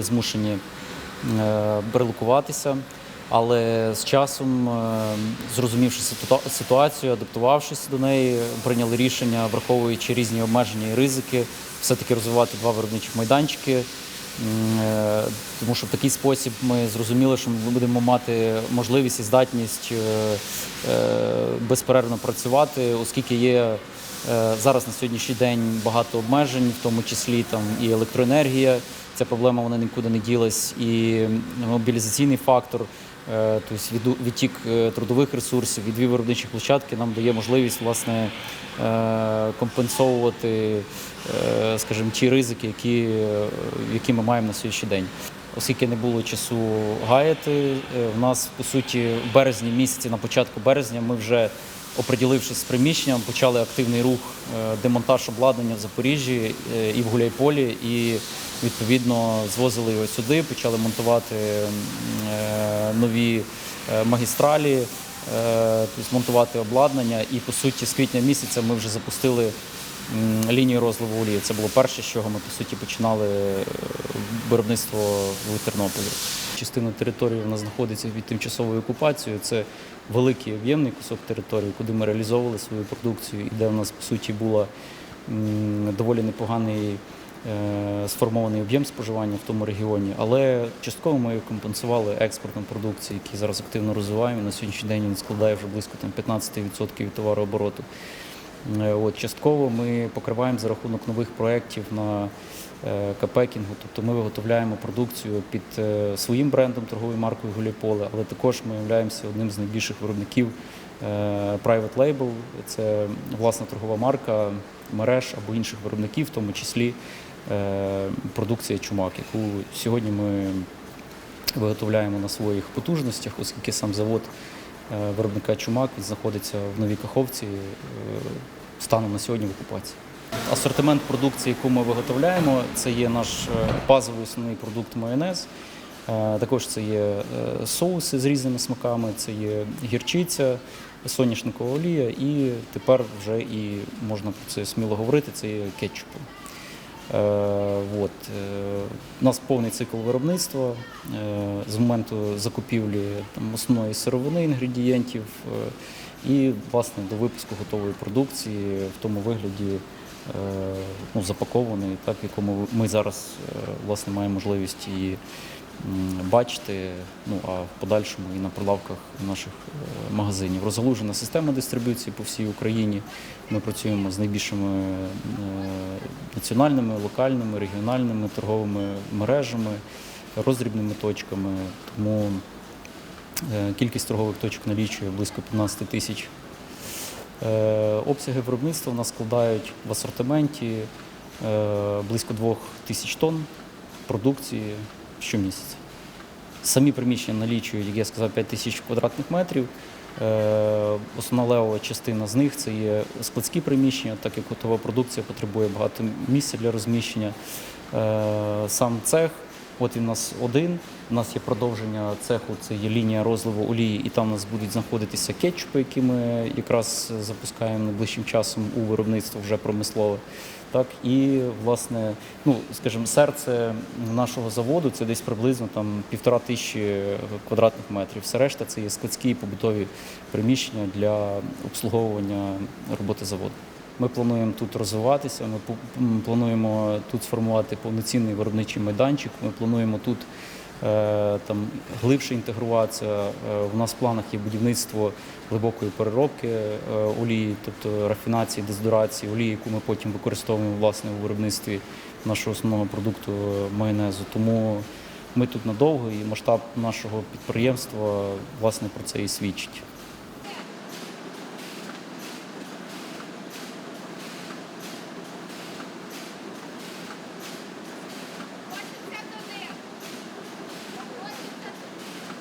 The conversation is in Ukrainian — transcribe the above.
були змушені е, релокуватися. Але з часом, е, зрозумівши ситуацію, адаптувавшись до неї, прийняли рішення, враховуючи різні обмеження і ризики, все-таки розвивати два виробничих майданчики. Е, Тому що в такий спосіб ми зрозуміли, що ми будемо мати можливість і здатність безперервно працювати, оскільки є зараз на сьогоднішній день багато обмежень, в тому числі там і електроенергія. Ця проблема вона нікуди не ділась, і мобілізаційний фактор. е, Тобто відтік е, трудових ресурсів від дві виробничі площадки нам дає можливість власне е, компенсовувати, е, скажімо, ті ризики, які, е, які ми маємо на сьогоднішній день. Оскільки не було часу гаяти, е, в нас по суті в березні місяці, на початку березня, ми вже оприділившись з приміщенням, почали активний рух е, демонтаж обладнання в Запоріжжі е, і в Гуляйполі, і відповідно звозили його сюди, почали монтувати е, нові магістралі, тобто монтувати обладнання. І по суті, з квітня місяця ми вже запустили лінію розливу олії. Це було перше, з чого ми по суті починали виробництво в Тернополі. Частина території в нас знаходиться під тимчасовою окупацією. Це великий об'ємний кусок території, куди ми реалізовували свою продукцію, і де в нас по суті була доволі непоганий е, сформований об'єм споживання в тому регіоні. Але частково ми компенсували експортом продукції, який зараз активно розвиваємо. На сьогоднішній день він складає вже близько там 15% від товарообороту. Е, От, частково ми покриваємо за рахунок нових проєктів на капекінгу, тобто ми виготовляємо продукцію під е, своїм брендом, торговою маркою Гуліполе, але також ми являємося одним з найбільших виробників е, private label. Це власна торгова марка мереж або інших виробників, в тому числі е, продукція Чумак, яку сьогодні ми виготовляємо на своїх потужностях, оскільки сам завод е, виробника Чумак знаходиться в Новій Каховці е, станом на сьогодні в окупації. Асортимент продукції, яку ми виготовляємо, це є наш е, базовий основний продукт майонез. Е, Також це є е, соуси з різними смаками, це є гірчиця, соняшникова олія, і тепер вже і можна про це сміло говорити, це є кетчупи. От. У нас повний цикл виробництва з моменту закупівлі там, основної сировини, інгредієнтів і власне до випуску готової продукції в тому вигляді ну, запакованої, так, якому ми зараз е, власне, маємо можливість її бачити, ну а в подальшому і на прилавках наших е, магазинів. Розгалужена система дистриб'юції по всій Україні. Ми працюємо з найбільшими е, національними, локальними, регіональними торговими мережами, роздрібними точками. Тому е, кількість торгових точок налічує близько 15 тисяч. Е, Обсяги виробництва у нас складають в асортименті е, близько 2 тисяч тонн продукції щомісяця. Самі приміщення налічують, як я сказав, 5 тисяч квадратних метрів. Е, Основна левова частина з них це є складські приміщення, так як готова продукція потребує багато місця для розміщення. Сам цех, от він у нас один. У нас є продовження цеху, це є лінія розливу олії, і там у нас будуть знаходитися кетчупи, які ми якраз запускаємо найближчим часом у виробництво вже промислове. Так і власне, ну скажімо, серце нашого заводу це десь приблизно там півтора тисячі квадратних метрів. Все решта це є складські побутові приміщення для обслуговування роботи заводу. Ми плануємо тут розвиватися. Ми плануємо тут сформувати повноцінний виробничий майданчик. Ми плануємо тут е, там глибше інтегруватися. Е, У нас в планах є будівництво глибокої переробки е, олії, тобто рафінації, дезодорації олії, яку ми потім використовуємо власне у виробництві нашого основного продукту е, майонезу. Тому ми тут надовго і масштаб нашого підприємства власне про це і свідчить.